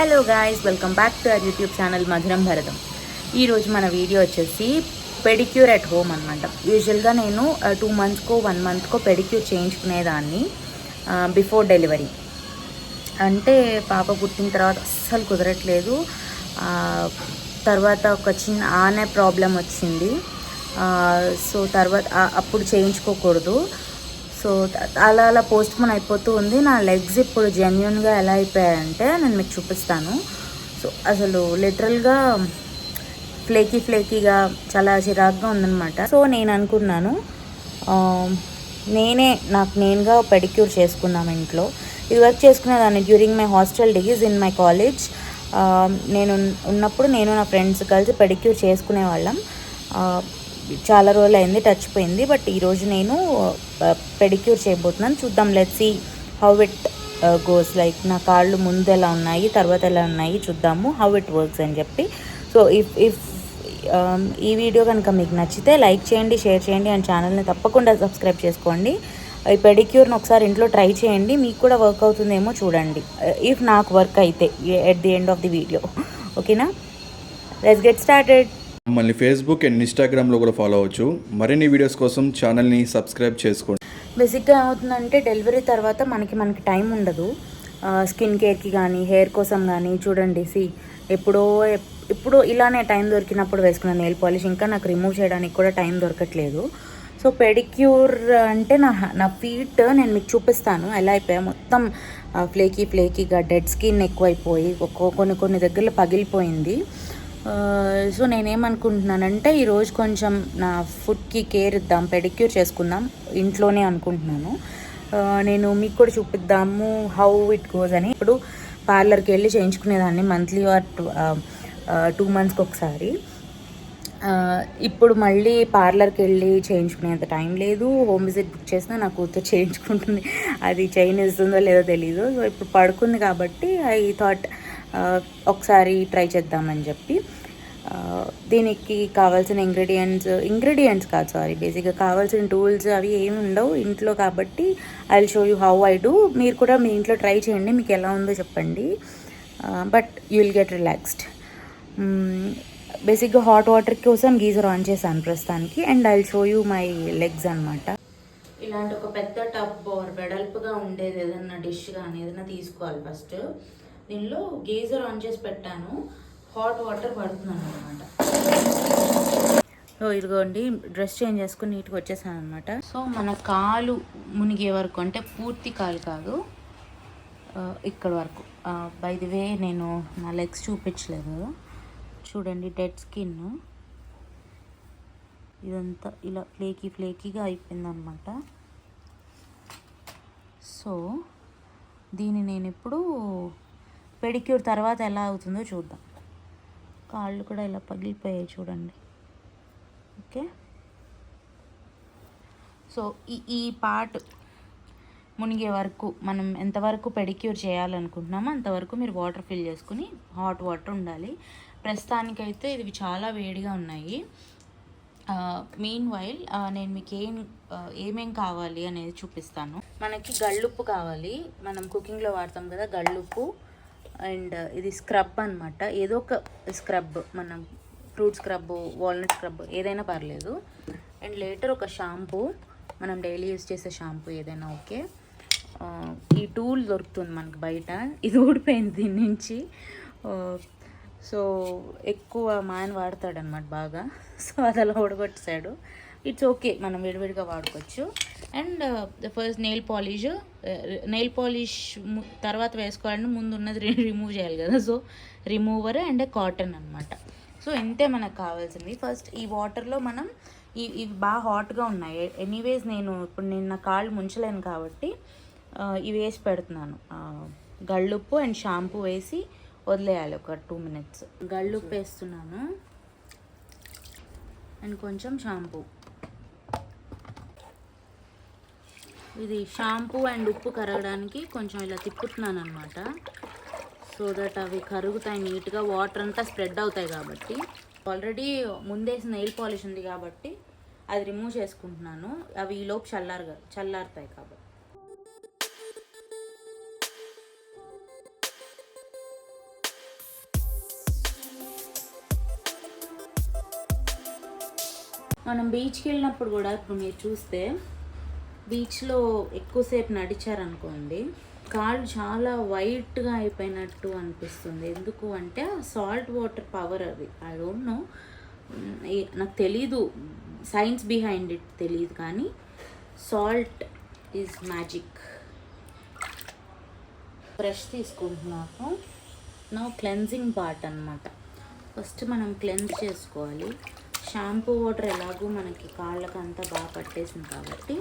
Hello guys welcome back to our YouTube channel Madhuram Bharatam. ఈరోజు మన video వచ్చేసి pedicure at home అనమాట యూజువల్గా నేను టూ మంత్స్కో వన్ మంత్కో పెడిక్యూర్ చేయించుకునేదాన్ని బిఫోర్ డెలివరీ. అంటే పాప పుట్టిన తర్వాత అస్సలు కుదరట్లేదు. తర్వాత ఒక చిన్న ఆనే ప్రాబ్లం వచ్చింది. సో తర్వాత అప్పుడు చేయించుకోకూడదు. సో అలా అలా పోస్ట్ పోన్ అయిపోతూ ఉంది. నా లెగ్స్ ఇప్పుడు జెన్యున్గా ఎలా అయిపోయాయంటే నేను మీకు చూపిస్తాను. సో అసలు లిటరల్గా ఫ్లేకీ ఫ్లేకీగా చాలా చిరాగ్గా ఉందన్నమాట. సో నేను అనుకున్నాను నేనే నాకు నేనుగా పెడిక్యూర్ చేసుకున్నాం ఇంట్లో. ఇది వర్క్ చేసుకునేదాన్ని during my hostel degrees in my college. నేను ఉన్నప్పుడు నేను నా ఫ్రెండ్స్ కలిసి పెడిక్యూర్ చేసుకునే వాళ్ళం. చాలా రోజులు అయింది టచ్ పోయింది బట్ ఈరోజు నేను పెడిక్యూర్ చేయబోతున్నాను. చూద్దాం let see how it goes like నా కాళ్ళు ముందు ఎలా ఉన్నాయి తర్వాత ఎలా ఉన్నాయి చూద్దాము. హౌ ఇట్ వర్క్స్ అని చెప్పి. సో ఇఫ్ ఇఫ్ ఈ వీడియో కనుక మీకు నచ్చితే లైక్ చేయండి షేర్ చేయండి అండ్ ఛానల్ని తప్పకుండా సబ్స్క్రైబ్ చేసుకోండి. ఈ పెడిక్యూర్ని ఒకసారి ఇంట్లో ట్రై చేయండి. మీకు కూడా వర్క్ అవుతుందేమో చూడండి. ఇఫ్ నాకు వర్క్ అయితే at the end of the video ఓకేనా లెట్స్ గెట్ స్టార్టెడ్ మమ్మల్ని ఫేస్బుక్ అండ్ ఇన్స్టాగ్రామ్లో కూడా ఫాలో అవ్వచ్చు. మరిన్ని వీడియోస్ కోసం ఛానల్ని సబ్స్క్రైబ్ చేసుకోండి. బేసిక్గా ఏమవుతుందంటే డెలివరీ తర్వాత మనకి మనకి టైం ఉండదు. స్కిన్ కేర్కి కానీ హెయిర్ కోసం కానీ చూడండి సి ఎప్పుడో ఇప్పుడు ఇలానే టైం దొరికినప్పుడు వేసుకున్న నెయిల్ పాలిష్ ఇంకా నాకు రిమూవ్ చేయడానికి కూడా టైం దొరకట్లేదు. సో పెడిక్యూర్ అంటే నా నా ఫీట్ నేను మీకు చూపిస్తాను. ఎలా అయిపోయా? మొత్తం ఫ్లేకీ ఫ్లేకీగా డెడ్ స్కిన్ ఎక్కువైపోయి ఒక్కో- కొన్ని కొన్ని దగ్గరలో పగిలిపోయింది. సో నేనేమనుకుంటున్నానంటే ఈరోజు కొంచెం నా ఫుడ్కి కేర్ ఇద్దాం పెడిక్యూర్ చేసుకుందాం ఇంట్లోనే అనుకుంటున్నాను. నేను మీకు కూడా చూపిద్దాము హౌ ఇట్ గోస్ అని. ఇప్పుడు పార్లర్కి వెళ్ళి చేయించుకునేదాన్ని మంత్లీ ఆర్ టూ మంత్స్కి ఒకసారి. ఇప్పుడు మళ్ళీ పార్లర్కి వెళ్ళి చేయించుకునేంత టైం లేదు. హోమ్ విజిట్ బుక్ చేసినా నా కూతురు చేయించుకుంటుంది. అది చైన్ ఇస్తుందో లేదో తెలీదు. సో ఇప్పుడు పడుకుంది కాబట్టి ఐ థాట్ ఒకసారి ట్రై చేద్దామని చెప్పి. దీనికి కావాల్సిన ఇంగ్రీడియంట్స్ ఇంగ్రీడియంట్స్ కాదు సారీ బేసిక్గా కావాల్సిన టూల్స్ అవి ఏమి ఉండవు ఇంట్లో కాబట్టి I show you how I do మీరు కూడా మీ ఇంట్లో ట్రై చేయండి మీకు ఎలా ఉందో చెప్పండి. But you will get relaxed బేసిక్గా హాట్ వాటర్ కోసం గీజర్ ఆన్ చేశాను ప్రస్తుతానికి and I show you my legs అనమాట ఇలాంటి ఒక పెద్ద టబ్ ఆర్ వెడల్పుగా ఉండేది ఏదైనా డిష్ కానీ ఏదైనా తీసుకోవాలి ఫస్ట్ దీనిలో గేజర్ ఆన్ చేసి పెట్టాను. హాట్ వాటర్ పడుతున్నాను అనమాట సో ఇదిగోండి డ్రెస్ చేంజ్ చేసుకుని నీట్గా వచ్చేసాను అనమాట సో మన కాలు మునిగే వరకు అంటే పూర్తి కాలు కాదు ఇక్కడ వరకు. బై ది వే నేను నా లెగ్స్ చూపించలేదు. చూడండి డెడ్ స్కిన్ ఇదంతా ఇలా ఫ్లేకీ ఫ్లేకీగా అయిపోయిందనమాట సో దీన్ని నేను ఇప్పుడు పెడిక్యూర్ తర్వాత ఎలా అవుతుందో చూద్దాం. కాళ్ళు కూడా ఇలా పగిలిపోయాయి చూడండి. ఓకే. సో ఈ ఈ పార్ట్ మునిగే వరకు మనం ఎంతవరకు పెడిక్యూర్ చేయాలనుకుంటున్నామో అంతవరకు మీరు వాటర్ ఫిల్ చేసుకుని హాట్ వాటర్ ఉండాలి. ప్రస్తుతానికైతే ఇవి చాలా వేడిగా ఉన్నాయి. మెయిన్ వైల్ నేను మీకు ఏం ఏమేం కావాలి అనేది చూపిస్తాను. మనకి గళ్ళుప్పు కావాలి. మనం కుకింగ్లో వాడతాం కదా గళ్ళుప్పు. అండ్ ఇది స్క్రబ్ అన్నమాట. ఏదో ఒక స్క్రబ్ మనం ఫ్రూట్ స్క్రబ్ వాల్నట్ స్క్రబ్ ఏదైనా పర్లేదు. అండ్ లేటర్ ఒక షాంపూ మనం డైలీ యూజ్ చేసే షాంపూ ఏదైనా ఓకే? ఈ టూల్ దొరుకుతుంది మనకు బయట. ఇది ఊడిపోయింది దీని నుంచి. సో ఎక్కువ మా ఆయన వాడతాడనమాట బాగా. సో అది అలా ఊడగొట్టేశాడు. ఇట్స్ ఓకే మనం విడివిడిగా వాడుకోవచ్చు. And first nail polish nail polish తర్వాత వేసుకోవాలంటే ముందు ఉన్నది రిమూవ్ చేయాలి కదా. సో రిమూవర్ అండ్ కాటన్ అనమాట సో ఇంతే మనకు కావాల్సింది. ఫస్ట్ ఈ వాటర్లో మనం ఈ ఇవి బాగా హాట్గా ఉన్నాయి. ఎనీవేస్ నేను ఇప్పుడు నేను నా కాళ్ళు ముంచలేను కాబట్టి uh, ఇవి వేసి పెడుతున్నాను. Uh, గళ్ళుప్పు అండ్ షాంపూ వేసి వదిలేయాలి ఒక టూ మినిట్స్ గళ్ళుప్పు వేస్తున్నాను. అండ్ కొంచెం షాంపూ ఇది షాంపూ అండ్ ఉప్పు కరగడానికి కొంచెం ఇలా తిప్పుతున్నాను అనమాట సో దట్ అవి కరుగుతాయి నీట్గా వాటర్ అంతా స్ప్రెడ్ అవుతాయి కాబట్టి. ఆల్రెడీ ముందేసిన నెయిల్ పాలిష్ ఉంది కాబట్టి అది రిమూవ్ చేసుకుంటున్నాను. అవి ఈలోపు చల్లారు చల్లారుతాయి కాబట్టి. మనం బీచ్కి వెళ్ళినప్పుడు కూడా ఇప్పుడు మీరు చూస్తే బీచ్లో ఎక్కువసేపు నడిచారనుకోండి కాళ్ళు చాలా వైట్గా అయిపోయినట్టు అనిపిస్తుంది. ఎందుకు అంటే సాల్ట్ వాటర్ పవర్ అది. ఐ డోంట్ నో నాకు తెలీదు. సైన్స్ బిహైండ్ ఇట్ తెలియదు కానీ సాల్ట్ ఈజ్ మ్యాజిక్ బ్రష్ తీసుకుంటున్నాను. నా క్లెన్జింగ్ పార్ట్ అన్నమాట. ఫస్ట్ మనం క్లెన్స్ చేసుకోవాలి. షాంపూ వాటర్ ఎలాగో మనకి కాళ్ళకంతా బాగా పట్టేసింది కాబట్టి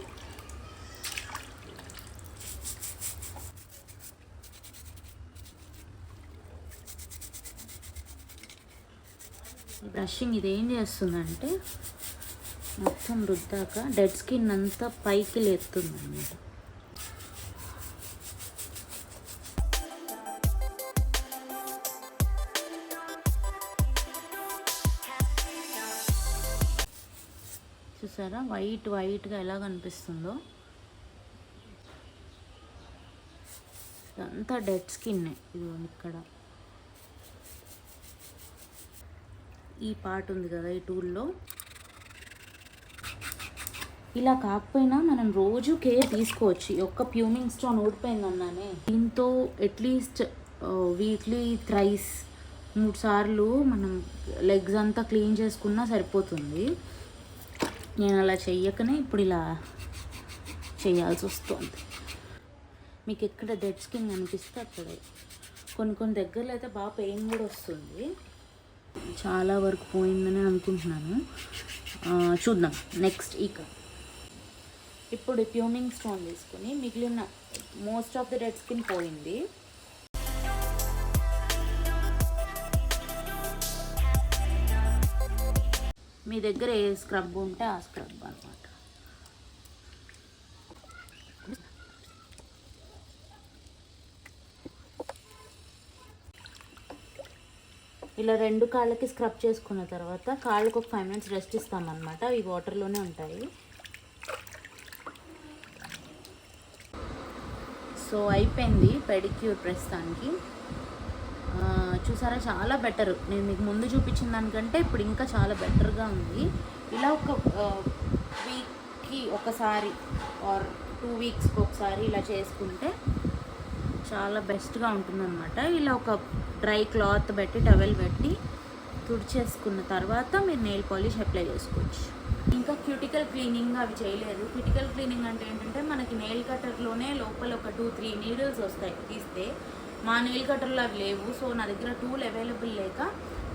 బ్రషింగ్ ఇది ఏం చేస్తుందంటే మొత్తం రుద్దాక డెడ్ స్కిన్ అంతా పైకి లేస్తుంది అనమాట చూసారా వైట్ వైట్గా ఎలా కనిపిస్తుందో? ఇదంతా డెడ్ స్కిన్నే ఇది ఇక్కడ. ఈ పార్ట్ ఉంది కదా ఈ టూల్లో ఇలా కాకపోయినా మనం రోజు కేర్ తీసుకోవచ్చు. ఒక్క ప్యూమింగ్ స్టోన్ ఓడిపోయిందన్నానే దీంతో అట్లీస్ట్ వీక్లీ థ్రైస్ మూడు సార్లు మనం లెగ్స్ అంతా క్లీన్ చేసుకున్నా సరిపోతుంది. నేను అలా చెయ్యకనే ఇప్పుడు ఇలా చేయాల్సి వస్తుంది. మీకు ఎక్కడ డెడ్ స్కిన్ అనిపిస్తే అక్కడ. కొన్ని కొన్ని దగ్గరలో అయితే బాగా పెయిన్ కూడా వస్తుంది. చాలా వరకు పోయిందని అనుకుంటున్నాను. చూద్దాం. నెక్స్ట్ ఇక ఇప్పుడు ప్యూమింగ్ స్టోన్ తీసుకుని మిగిలిన most of the red skin పోయింది. మీ దగ్గర ఏ స్క్రబ్ ఉంటే ఆ స్క్రబ్ అనమాట. ఇలా రెండు కాళ్ళకి స్క్రబ్ చేసుకున్న తర్వాత కాళ్ళకు ఒక ఫైవ్ మినిట్స్ రెస్ట్ ఇస్తామన్నమాట. అవి వాటర్లోనే ఉంటాయి. సో అయిపోయింది పెడిక్యూర్ ప్రస్తుతానికి. చూసారా? చాలా బెటర్. నేను మీకు ముందు చూపించిన దానికంటే ఇప్పుడు ఇంకా చాలా బెటర్గా ఉంది. ఇలా ఒక వీక్కి ఒకసారి ఆర్ టూ వీక్స్కి ఒకసారి ఇలా చేసుకుంటే చాలా బెస్ట్గా ఉంటుందన్నమాట. ఇలా ఒక డ్రై క్లాత్ పెట్టి టవెల్ పెట్టి తుడిచేసుకున్న తర్వాత మీరు నెయిల్ పాలిష్ అప్లై చేసుకోవచ్చు. ఇంకా క్యూటికల్ క్లీనింగ్ అవి చేయలేదు. క్యూటికల్ క్లీనింగ్ అంటే ఏంటంటే మనకి నెయిల్ కట్టర్లోనే లోపల ఒక టూ త్రీ నీడిల్స్ వస్తాయి తీస్తే. మా నెయిల్ కట్టర్లో అవి లేవు. సో నా దగ్గర టూల్ అవైలబుల్ లేక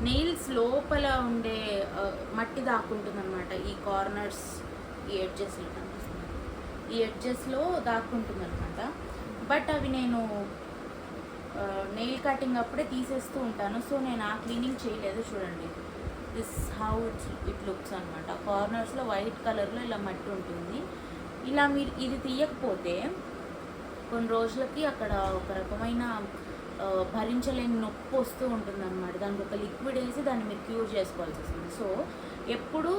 నెయిల్స్ లోపల ఉండే మట్టి దాక్కుంటుంది అనమాట ఈ కార్నర్స్ ఈ ఎడ్జెస్లో కనిపిస్తుంది. ఈ ఎడ్జెస్లో దాక్కుంటుంది అనమాట బట్ అవి నేను నెయిల్ కటింగ్ అప్పుడే తీసేస్తూ ఉంటాను. సో నేను ఆ క్లీనింగ్ చేయలేదు చూడండి. This how it it looks అనమాట కార్నర్స్లో వైట్ కలర్లో ఇలా మట్టి ఉంటుంది. ఇలా మీరు ఇది తీయకపోతే కొన్ని రోజులకి అక్కడ ఒక రకమైన భరించలేని నొప్పి వస్తూ ఉంటుందన్నమాట. దానికి ఒక లిక్విడ్ వేసి దాన్ని మీరు క్యూర్ చేసుకోవాల్సి వస్తుంది. సో ఎప్పుడు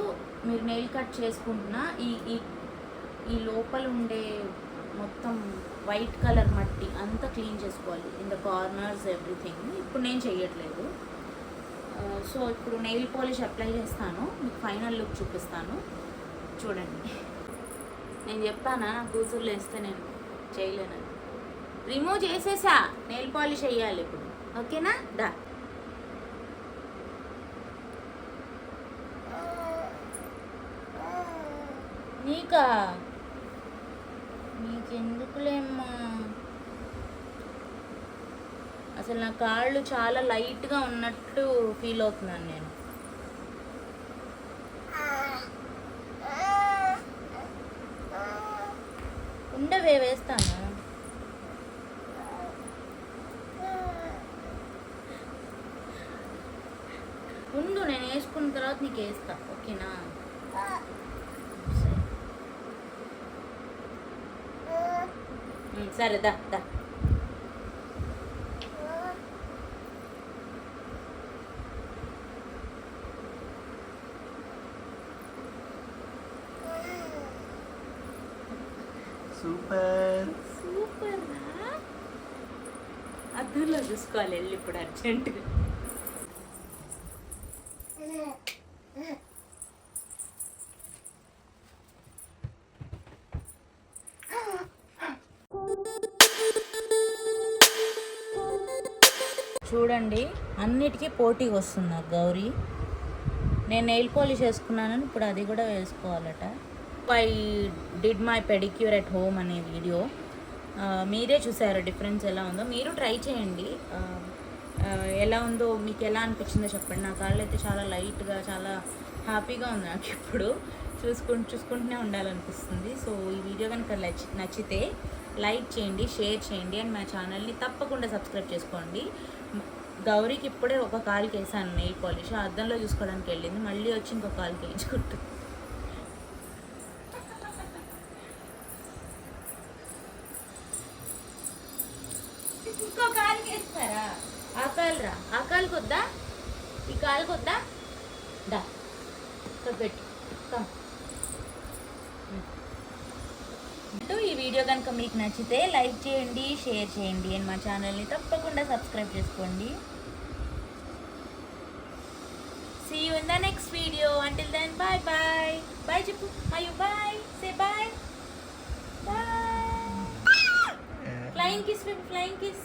మీరు నెయిల్ కట్ చేసుకుంటున్నా ఈ ఈ ఈ లోపల ఉండే మొత్తం వైట్ కలర్ మట్టి అంతా క్లీన్ చేసుకోవాలి. ఇన్ ద కార్నర్స్ ఎవ్రీథింగ్ ఇప్పుడు నేను చేయట్లేదు సో uh, ఇప్పుడు నెయిల్ పాలిష్ అప్లై చేస్తాను. మీకు ఫైనల్ లుక్ చూపిస్తాను. చూడండి. నేను చెప్పానా? నా కూతుర్లు వేస్తే నేను చేయలేనని రిమూవ్ చేసేసా. నెయిల్ పాలిష్ వేయాలి ఇప్పుడు. ఓకేనా దా నీకా? నీకెందుకులేమ్మా అసలు నా కాళ్ళు చాలా లైట్గా ఉన్నట్టు ఫీల్ అవుతున్నాను నేను. ఉండవే వేస్తాను. ఉండు నేను వేసుకున్న తర్వాత నీకు వేస్తా. ఓకేనా సరే. ఉమ్, సరే దా దా. సూపర్. సూపర్? అద్దంలో చూసుకోవాలి వెళ్ళి ఇప్పుడు అర్జెంటుగా. చూడండి అన్నిటికీ పోటీ వస్తుంది నాకు గౌరీ? నేను నెయిల్ పాలిష్ వేసుకున్నాను ఇప్పుడు అది కూడా వేసుకోవాలట. I did my pedicure at home అనే వీడియో. మీరే చూసారు డిఫరెన్స్ ఎలా ఉందో. మీరు ట్రై చేయండి. ఎలా ఉందో మీకు ఎలా అనిపించిందో చెప్పండి. నా కాళ్ళు అయితే చాలా లైట్గా చాలా హ్యాపీగా ఉంది నాకు ఇప్పుడు. చూసుకుంటూ చూసుకుంటూనే ఉండాలనిపిస్తుంది. సో ఈ వీడియో కనుక నచ్చి నచ్చితే లైక్ చేయండి షేర్ చేయండి. అండ్ మా ఛానల్ని తప్పకుండా సబ్స్క్రైబ్ చేసుకోండి. గౌరీకి ఇప్పుడే ఒక కాలుకి వేసాను నెయిల్ పాలిష్. అద్దంలో చూసుకోవడానికి వెళ్ళింది. మళ్ళీ వచ్చి ఇంకో కాలుకి వేయించుకుంటుంది ఇంకో కాలుకి వేస్తారా ఆ కాలు రా. ఆ కాలుకి వద్దా ఈ కాలుకి వద్దా దా. ఇక్కడ పెట్టు కమ్ అంటూ ఈ వీడియో కనుక మీకు నచ్చితే లైక్ చేయండి షేర్ చేయండి. అండ్ మా ఛానల్ని తప్పకుండా సబ్స్క్రైబ్ చేసుకోండి. See you in the next video until then bye bye bye చెప్పు మయు bye say bye bye flying kiss flying kiss